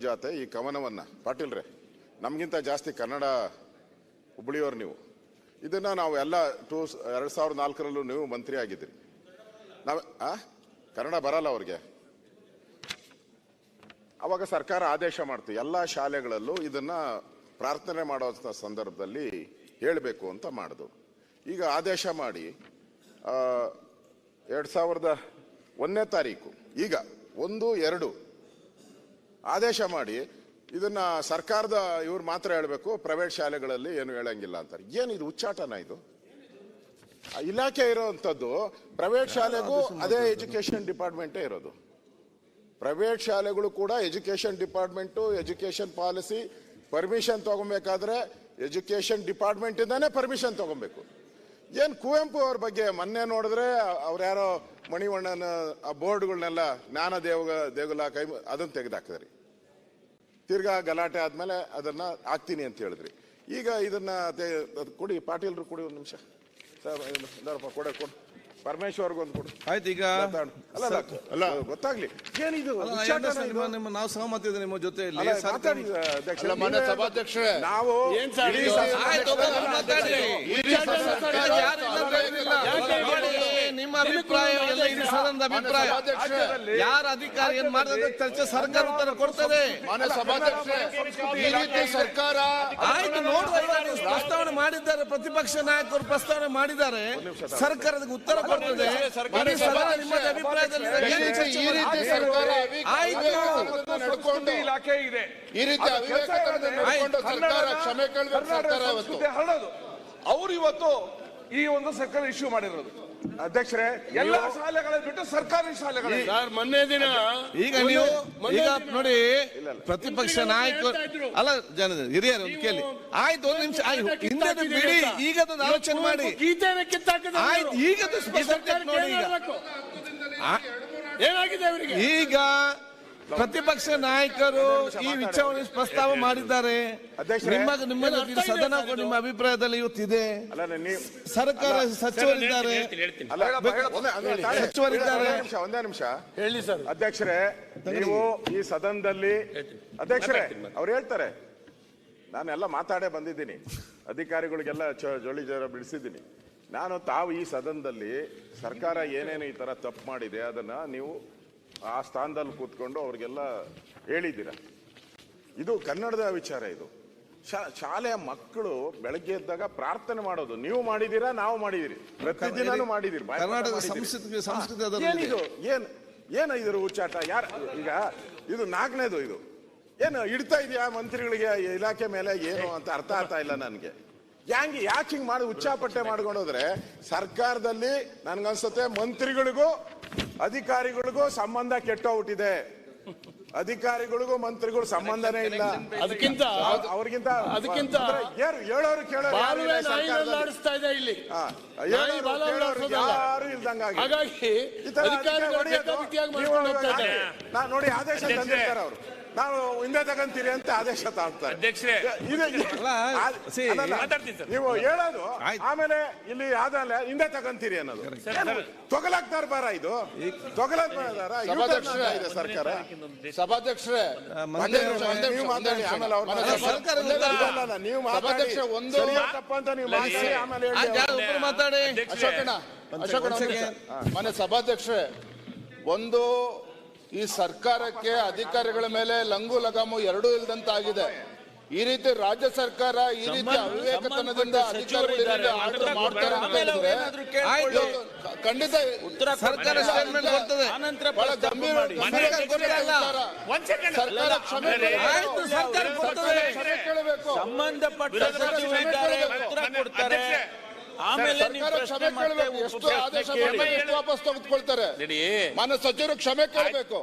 ಜಾತೆ ಈ ಕವನವನ್ನು. ಪಾಟೀಲ್ರೆ, ನಮಗಿಂತ ಜಾಸ್ತಿ ಕನ್ನಡ ಹುಬ್ಬಳ್ಳಿಯವರು ನೀವು. ಇದನ್ನು ನಾವು ಎಲ್ಲ ಟೂ ಎರಡು ಸಾವಿರದ ನಾಲ್ಕರಲ್ಲೂ ನೀವು ಮಂತ್ರಿ ಆಗಿದ್ದೀರಿ. ನಾವು, ಆ? ಕನ್ನಡ ಬರಲ್ಲ ಅವ್ರಿಗೆ. ಅವಾಗ ಸರ್ಕಾರ ಆದೇಶ ಮಾಡ್ತು, ಎಲ್ಲ ಶಾಲೆಗಳಲ್ಲೂ ಇದನ್ನು ಪ್ರಾರ್ಥನೆ ಮಾಡೋ ಸಂದರ್ಭದಲ್ಲಿ ಹೇಳಬೇಕು ಅಂತ ಮಾಡಿದ್ರು ಈಗ ಆದೇಶ ಮಾಡಿ ಎರಡ್ ಸಾವಿರದ ಒಂದನೇ ತಾರೀಕು, ಈಗ ಒಂದು, ಎರಡು ಆದೇಶ ಮಾಡಿ ಇದನ್ನ ಸರ್ಕಾರದ ಇವ್ರು ಮಾತ್ರ ಹೇಳಬೇಕು ಪ್ರೈವೇಟ್ ಶಾಲೆಗಳಲ್ಲಿ ಏನು ಹೇಳಂಗಿಲ್ಲ ಅಂತಾರೆ. ಏನು ಇದು ಉಚ್ಚಾಟನ ಇದು? ಆ ಇಲಾಖೆ ಇರೋವಂಥದ್ದು ಪ್ರೈವೇಟ್ ಶಾಲೆಗೂ ಅದೇ ಎಜುಕೇಶನ್ ಡಿಪಾರ್ಟ್ಮೆಂಟೇ ಇರೋದು. ಪ್ರೈವೇಟ್ ಶಾಲೆಗಳು ಕೂಡ education department education policy permission ತಗೊಬೇಕಾದ್ರೆ ಎಜುಕೇಶನ್ ಡಿಪಾರ್ಟ್ಮೆಂಟ್ ಇಂದಾನೆ ಪರ್ಮಿಷನ್ ತಗೊಬೇಕು. ಏನ್ ಕುವೆಂಪು ಅವ್ರ ಬಗ್ಗೆ? ಮೊನ್ನೆ ನೋಡಿದ್ರೆ ಅವ್ರು ಯಾರೋ ಮಣಿವಣ್ಣನ, ಆ ಬೋರ್ಡ್ಗಳನ್ನೆಲ್ಲ ಜ್ಞಾನ ದೇವ ದೇಗುಲ ಕೈ ಅದನ್ನ ತೆಗೆದಾಕಿದ್ರಿ. ತಿರ್ಗಾ ಗಲಾಟೆ ಆದ್ಮೇಲೆ ಅದನ್ನ ಹಾಕ್ತೀನಿ ಅಂತ ಹೇಳಿದ್ರಿ. ಈಗ ಇದನ್ನ ಕೊಡಿ, ಪಾಟೀಲ್ರು ಕೊಡಿ ಒಂದು ನಿಮಿಷ. ಕೊಡೆ, ಕೊಡು. ಪರಮೇಶ್ವರ್ಗೆ ಒಂದು ಕೊಡು ಆಯ್ತು ಈಗ ಅಲ್ಲ ಅಲ್ಲ ಅಲ್ಲ ಗೊತ್ತಾಗ್ಲಿ ಏನಿದು ಅಲ್ಲ, I understand ಇದು? ನಿಮ್ಮ ನಿಮ್ಮ ನಾವು ಸಹಮತ ಇದೆ ನಿಮ್ಮ ಜೊತೆಯಲ್ಲಿ ಅಲ್ಲ, ಸರ್ಕಾರ- ಮಾತಾಡಿ, ಅಧ್ಯಕ್ಷ. ಅಲ್ಲ, ಮಾನ್ಯ ಸಭಾಧ್ಯಕ್ಷರೇ. ನಾವು ಏನ್ ಸರ್ ಇದು? ಆಯ್ತು, ಒಬ್ಬರು ಮಾತಾಡಿ. ಇಡೀ ಸರ್ಕಾರ ಯಾರು ಇಲ್ಲ ಅಂತ ಹೇಳಿಲ್ಲ. ನೋಡಿ, ನಿಮ್ಮ ಅಭಿಪ್ರಾಯ ಎಲ್ಲ ಇಡೀ ಸದನದ ಅಭಿಪ್ರಾಯ ಯಾರ ಅಧಿಕಾರಿ ಏನ್ ಮಾಡಿದ್ರೆ ಚರ್ಚೆ ಸರ್ಕಾರ ಉತ್ತರ ಕೊಡ್ತದೆ ಮಾನ್ಯ ಸಭಾಧ್ಯಕ್ಷರೇ ಈ ರೀತಿ ಸರ್ಕಾರ ಆಯ್ತು ನೋಡುವ ಪ್ರಸ್ತಾವನೆ ಮಾಡಿದ್ದಾರೆ ಪ್ರತಿಪಕ್ಷ ನಾಯಕರು ಪ್ರಸ್ತಾವನೆ ಮಾಡಿದ್ದಾರೆ ಸರ್ಕಾರದ ಉತ್ತರ ಕೊಡ್ತದೆ ನಿಮ್ಮ ಅಭಿಪ್ರಾಯದಲ್ಲಿ ಈ ರೀತಿ ಈ ರೀತಿ ಸರ್ಕಾರ ಆಯ್ತು. ಇಲಾಖೆ ಇದೆ ಈ ರೀತಿ ಅವಿವೇಕತನದಿಂದ ನಡ್ಕೊಂಡು ಸರ್ಕಾರ ಕ್ಷಮೆ ಕೇಳಬೇಕು ಸರ್ಕಾರ ಇವತ್ತು ಹರಡೋದು ಅವ್ರು ಇವತ್ತು ಈ ಒಂದು ಸರ್ಕಾರ ಇಶ್ಯೂ ಮಾಡಿರೋದು. ಅಧ್ಯಕ್ಷರೇ ಎಲ್ಲ ಶಾಲೆಗಳಲ್ಲಿ ಬಿಟ್ಟು ಸರ್ಕಾರಿ ಶಾಲೆಗಳು. ಸರ್ ಮೊನ್ನೆ ದಿನ ಈಗ ನೀವು ಈಗ ನೋಡಿ ಪ್ರತಿಪಕ್ಷ ನಾಯಕ ಅಲ್ಲ ಜನ ಹಿರಿಯರು ಕೇಳಿ. ಆಯ್ತು ಒಂದು ನಿಮಿಷ ಆಯ್ತು ಹಿಂದೆ ಬಿಡಿ ಈಗ ಅದನ್ನ ಆಲೋಚನೆ ಮಾಡಿ. ಆಯ್ತು ಈಗ ಅದು ಸ್ಪಷ್ಟತೆ ನೋಡಿ ಈಗ. ಏನಾಗಿದೆ ಅವರಿಗೆ? ಈಗ ಪ್ರತಿಪಕ್ಷ ನಾಯಕರು ಈ ವಿಚಾರವನ್ನು ಪ್ರಸ್ತಾವ ಮಾಡಿದ್ದಾರೆ. ಅಧ್ಯಕ್ಷರೇ, ನಿಮ್ಮ ನಿಮ್ಮ ಸದನ ನಿಮ್ಮ ಅಭಿಪ್ರಾಯದಲ್ಲಿ ಇವತ್ತಿದೆ. ಅಲ್ಲ ನೀವು ಸರ್ಕಾರ ಸಚಿವರಿದ್ದಾರೆ. ಸಚಿವರಿದ್ದಾರೆ. ಒಂದೇ ನಿಮಿಷ ಒಂದೇ ನಿಮಿಷ. ಹೇಳಿ ಸರ್. ಅಧ್ಯಕ್ಷರೇ ನೀವು ಈ ಸದನದಲ್ಲಿ ಅಧ್ಯಕ್ಷರೇ ಅವ್ರು ಹೇಳ್ತಾರೆ. ನಾನೆಲ್ಲ ಮಾತಾಡೇ ಬಂದಿದ್ದೀನಿ. ಅಧಿಕಾರಿಗಳಿಗೆಲ್ಲ ಜೋಳಿ ಜೋರ ಜರ ಬಿಡಿಸಿದ್ದೀನಿ. ನಾನು ತಾವು ಈ ಸದನದಲ್ಲಿ ಸರ್ಕಾರ ಏನೇನು ಈ ತರ ತಪ್ಪು ಮಾಡಿದೆ ಅದನ್ನ ನೀವು ಆ ಸ್ಥಾನದಲ್ಲಿ ಕೂತ್ಕೊಂಡು ಅವ್ರಿಗೆಲ್ಲ ಹೇಳಿದ್ದೀರ. ಇದು ಕನ್ನಡದ ವಿಚಾರ ಇದು. ಶಾಲೆಯ ಮಕ್ಕಳು ಬೆಳಗ್ಗೆ ಎದ್ದಾಗ ಪ್ರಾರ್ಥನೆ ಮಾಡೋದು. ನೀವು ಮಾಡಿದೀರಾ ನಾವು ಮಾಡಿದಿರಿ ಪ್ರತಿದಿನ ಮಾಡಿದಿರಿ ಏನಿದು ಏನ್ ಏನ ಇದ್ರ ಹುಚ್ಚಾಟ ಯಾರ ಈಗ ಇದು ನಾಲ್ಕನೇದು ಇದು. ಏನು ಇಡ್ತಾ ಇದೆಯಾ ಮಂತ್ರಿಗಳಿಗೆ ಇಲಾಖೆ ಮೇಲೆ ಏನು ಅಂತ ಅರ್ಥ ಆಗ್ತಾ ಇಲ್ಲ ನನಗೆ. ಹ್ಯಾಂಗೆ ಯಾಕೆ ಹಿಂಗ್ ಮಾಡಿ ಉಚ್ಚಾಪಟ್ಟೆ ಮಾಡ್ಕೊಂಡೋದ್ರೆ ಸರ್ಕಾರದಲ್ಲಿ ನನ್ಗನ್ಸುತ್ತೆ ಮಂತ್ರಿಗಳಿಗೂ ಅಧಿಕಾರಿಗಳಿಗೂ ಸಂಬಂಧ ಕೆಟ್ಟೋಗ್ಬಿಟ್ಟಿದೆ. ಅಧಿಕಾರಿಗಳಿಗೂ ಮಂತ್ರಿಗಳು ಸಂಬಂಧನೇ ಇಲ್ಲ. ಅದಕ್ಕಿಂತ ಅವ್- ಅವ್ರಿಗಿಂತ ಅದಕ್ಕಿಂತ ಹೇಳೋರು ಕೇಳೋರು. ಆಡಿಸ್ತಾ ಇದೆ ಇಲ್ಲಿ. ಯಾರು ಇಲ್ದಂಗಾಗಿ. ಹಾಗಾಗಿ ಈ ತರ ಅಧಿಕಾರಿಗಳು ಹೊಡೆಯೋದು, ಬೇಕಾಬಿಟ್ಟಿಯಾಗಿ ನೀವು ಮಾಡ್ಕೊಂಡು ಹೋಗ್ತಾ ಇದ್ದಾರೆ. ನಾ ನೋಡಿ ಆದೇಶ ತಂದಿರ್ತಾರೆ ಅವರು ನಾವು ಹಿಂದೆ ತಗಂತೀರಿ ಅಂತ ಆದೇಶ ತಾಳ್ತಾರೆ. ಅಧ್ಯಕ್ಷರೇ. ನೀವು ಹೇಳೋದು ಆಮೇಲೆ ಇಲ್ಲಿ ಆದಮೇಲೆ ಹಿಂದೆ ತಗಂತೀರಿ ಅನ್ನೋದು. ತೊಗಲಕ್ ದರ್ಬಾರ ಬಾರ ಇದು ತೊಗಲಾಕ್ ಬಾರ ಸಭಾಧ್ಯಕ್ಷರೇ. ಇದೆ ಸರ್ಕಾರ. ಸಭಾಧ್ಯಕ್ಷರೇ ನೀವು ಮಾತಾಡಿ ಆಮೇಲೆ ಅವ್ರ ನೀವು ಮಾತಾಡಿ. ಸಭಾಧ್ಯಕ್ಷ ಒಂದು ತಪ್ಪ ಅಂತ ನೀವು ಮಾತಾಡಿ ಆಮೇಲೆ ಮಾತಾಡಿ? ಅಶೋಕಣ್ಣ ಅಶೋಕಣ್ಣ ಮನೆ ಸಭಾಧ್ಯಕ್ಷರೇ ಒಂದು ಈ ಸರ್ಕಾರಕ್ಕೆ ಅಧಿಕಾರಿಗಳ ಮೇಲೆ ಲಂಗು ಲಗಾಮು ಎರಡೂ ಇಲ್ದಂತಾಗಿದೆ. ಈ ರೀತಿ ರಾಜ್ಯ ಸರ್ಕಾರ ಈ ರೀತಿ ಅವಿವೇಕತನದಿಂದ ಖಂಡಿತ ಸರ್ಕಾರ ಸಂಬಂಧಪಟ್ಟ ಸಚಿವರಿದ್ದಾರೆ ಉತ್ತರ ಕೊಡ್ತಾರೆ. ಆಮೇಲೆ ನೀವು ಪ್ರಶ್ನೆ ಕ್ಷಮೆ ಮತ್ತೆ ಕೇಳಬೇಕು. ಎಷ್ಟು ಆದೇಶ ಮಾಡಿ ಎಷ್ಟು ವಾಪಸ್ ತೆಗೆದುಕೊಳ್ತಾರೆ? ಮಾನ್ಯ ಸಚಿವರು ಕ್ಷಮೆ ಕೇಳಬೇಕು.